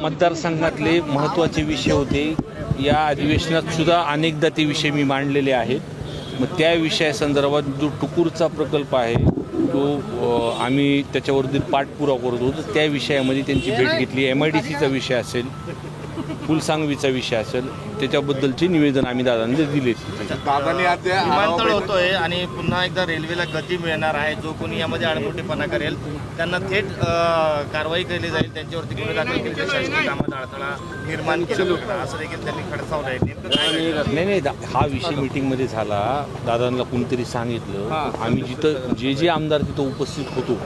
मतदारसंघातले महत्त्वाचे विषय होते. या अधिवेशनात सुद्धा अनेकदा ते विषय मी मांडलेले आहेत. मग त्या विषयासंदर्भात जो टुकूरचा प्रकल्प आहे तो आम्ही त्याच्यावरती पाठपुरावा करत होतो. त्या विषयामध्ये त्यांची भेट घेतली. एम आय डी सीचा विषय असेल फुलसांगवीचा विषय असेल त्याच्याबद्दलचे निवेदन आम्ही दादांनी दिले दादानी विमानतळ होतोय आणि पुन्हा एकदा रेल्वेला गती मिळणार आहे जो कोणी यामध्ये आडमुठेपणा करेल त्यांना थेट कारवाई केली जाईल त्यांच्यावरती गुन्हे दाखल केले जाईल शासकीय कामात अडथळा निर्माण केला. असं देखील त्यांनी खडसावलं आहे. नेमकं काय घडलं? नाही नाही हा विषय मीटिंगमध्ये झाला. दादांना कोणतरी सांगितलं. आम्ही जिथं जे जे आमदार तिथं उपस्थित होतो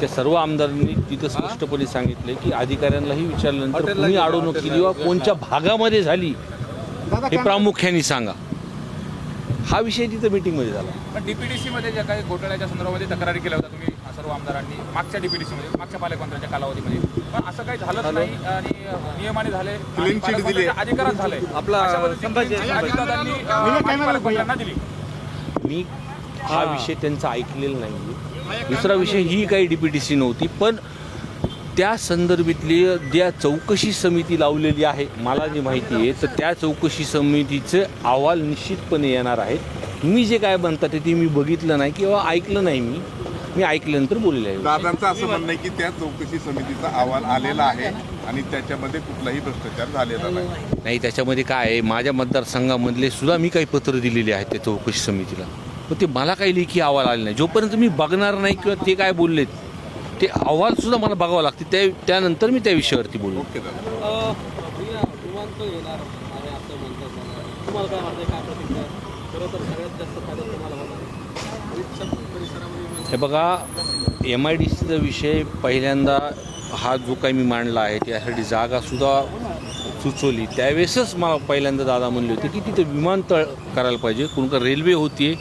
त्या सर्व आमदारांनी तिथं स्पष्टपणे सांगितलं की अधिकाऱ्यांनाही विचारल्यानंतर कुणी अडवणूक केली किंवा कोणत्या भागामध्ये झाली हे प्रामुख्याने सांगा. हा विषय तिथं मीटिंगमध्ये झाला. पण डीपीडीसी मध्ये ज्या काही घोटाळ्याच्या संदर्भामध्ये तक्रारी केल्या होत्या तुम्ही सर्व आमदारांनी मागच्या डीपीडीसी मध्ये मागच्या पालकमंत्र्यांच्या कालावधीमध्ये. पण असं काही झालंच नाही आणि नियमाने झाले अधिकारात झाले. आपला दिली. मी हा विषय त्यांचा ऐकलेला नाही दुसरा विषय ही काही डीपीटीसी नव्हती पण त्या संदर्भातली ज्या चौकशी समिती लावलेली आहे मला जी माहिती आहे तर त्या चौकशी समितीचे अहवाल निश्चितपणे येणार आहेत. मी जे काय म्हणतात ते मी बघितलं नाही किंवा ऐकलं नाही मी. मी ऐकल्यानंतर बोललेलं आहे. दादांचं असं म्हणणं आहे की त्या चौकशी समितीचा अहवाल आलेला आहे आणि त्याच्यामध्ये कुठलाही भ्रष्टाचार झालेला नाही. नाही त्याच्यामध्ये काय आहे? माझ्या मतदारसंघामधले सुद्धा मी काही पत्र दिलेली आहेत त्या चौकशी समितीला. पण ते मला काही लेखी अहवाल आले नाही. जोपर्यंत मी बघणार नाही किंवा ते काय बोललेत ते अहवाल सुद्धा मला बघावं लागते. त्या त्यानंतर मी त्या विषयावरती बोलू. हे बघा एम आय डी सीचा विषय पहिल्यांदा हा जो काही मी मांडला आहे त्यासाठी जागासुद्धा सुचवली. त्यावेळेसच मला पहिल्यांदा दादा म्हणले होते की तिथे विमानतळ करायला पाहिजे. कोण का रेल्वे होती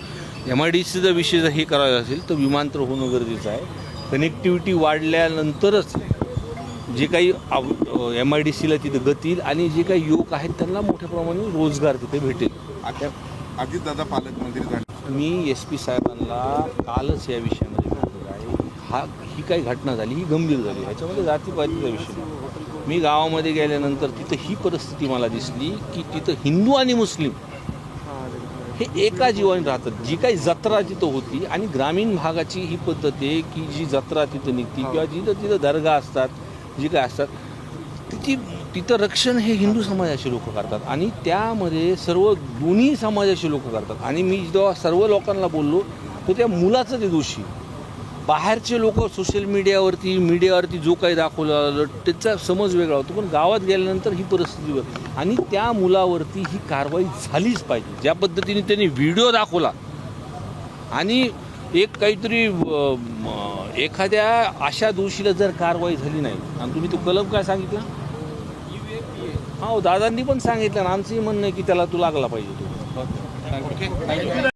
एम आय डी सीचा विषय जर हे करायचा असेल तर विमानतळ होणं गरजेचं आहे. कनेक्टिव्हिटी वाढल्यानंतरच जे काही एम आय डी सीला तिथं गती येईल आणि जे काही युवक आहेत त्यांना मोठ्या प्रमाणात रोजगार तिथे भेटेल. आता अजितदादा पालकमंत्री झाले. मी एस पी साहेबांना कालच या विषयामध्ये म्हटलेलं आहे. हा ही काही घटना झाली ही गंभीर झाली. ह्याच्यामध्ये जातीपातीचा विषय मी गावामध्ये गेल्यानंतर तिथं ही परिस्थिती मला दिसली की तिथं हिंदू आणि मुस्लिम हे एका जीवाने राहतात. जी काही जत्रा तिथं होती आणि ग्रामीण भागाची ही पद्धत आहे की जी जत्रा तिथं निघती किंवा जिथं तिथं दर्गा असतात जी काय असतात तिची तिथं रक्षण हे हिंदू समाजाचे लोक करतात आणि त्यामध्ये सर्व दोन्ही समाजाचे लोक करतात. आणि मी जेव्हा सर्व लोकांना बोललो तर त्या मुलाचं ते दोषी. बाहेरचे लोक सोशल मीडियावरती मीडियावरती जो काही दाखवलं त्याचा समज वेगळा होतो. पण गावात गेल्यानंतर ही परिस्थिती आणि त्या मुलावरती ही कारवाई झालीच पाहिजे. ज्या पद्धतीने त्यांनी व्हिडिओ दाखवला आणि एक काहीतरी एखाद्या अशा दोषीला जर कारवाई झाली नाही. आणि तुम्ही तो कलम काय सांगितला? हा हो, दादांनी पण सांगितलं आणि आमचंही म्हणणं आहे की त्याला तो लागला पाहिजे तो.